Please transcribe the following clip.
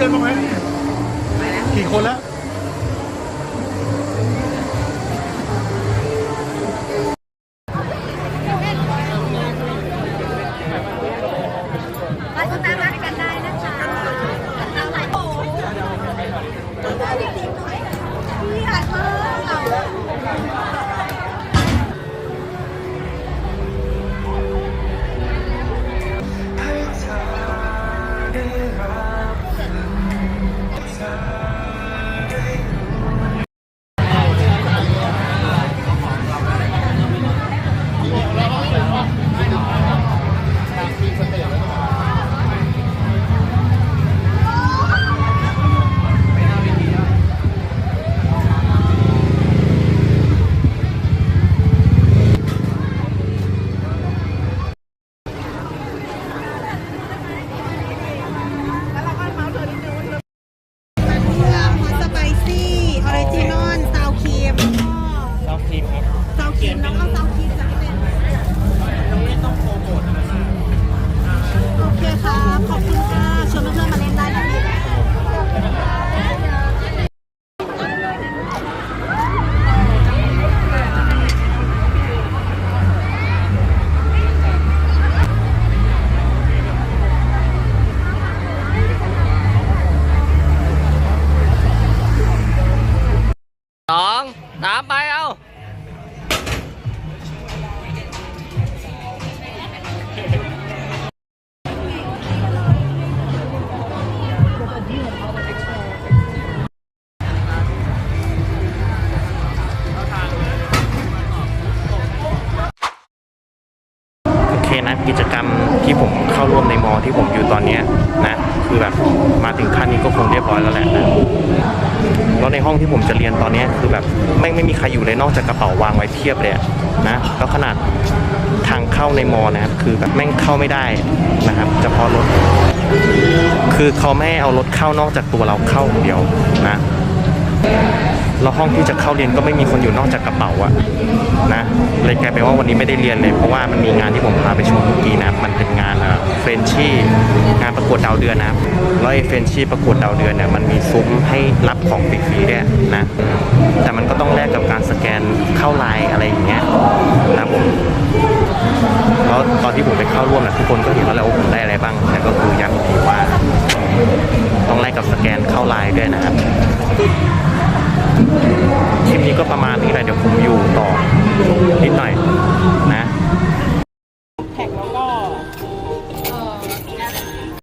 พื่อน สองสามไปเอาโอเคนะกิจกรรมที่ผมเข้าร่วมในมอที่ผมอยู่ตอนนี้นะ คือแบบมาถึงขั้นนี้ก็คงเรียบร้อยแล้วแหละนะ ในห้องที่ผมจะเรียนตอนนี้คือแบบไม่งไม่มีใครอยู่เลยนอกจากกระเป๋าวางไว้เพียบเลยนะแล้วขนาดทางเข้าในมอนะครับคือแบบแม่งเข้าไม่ได้นะครับเฉพาะรถ คือเขาไม่ให้เอารถเข้านอกจากตัวเราเข้าเดียวนะแล้วห้องที่จะเข้าเรียนก็ไม่มีคนอยู่นอกจากกระเป๋าอะนะเลยกลายเป็นว่าวันนี้ไม่ได้เรียนเลยเพราะว่ามันมีงานที่ผมพาไปชมเมื่อกี้นะมันเป็นงาน รนชี่งานประกวดดาวเดือนนะแล้วไอ้เฟรนชี่ประกวดดาวเดือนเนี่ยมันมีซุ้มให้รับของฟรีๆด้วยนะแต่มันก็ต้องแลกกับการสแกนเข้าไลน์อะไรอย่างเงี้ยนะผมแล้วตอนที่ผมไปเข้าร่วมนะทุกคนก็เห็นว่าแล้วได้อะไรบ้างแต่ก็คือย้ำอีกว่าต้องแลกกับสแกนเข้าไลน์ด้วยนะครับ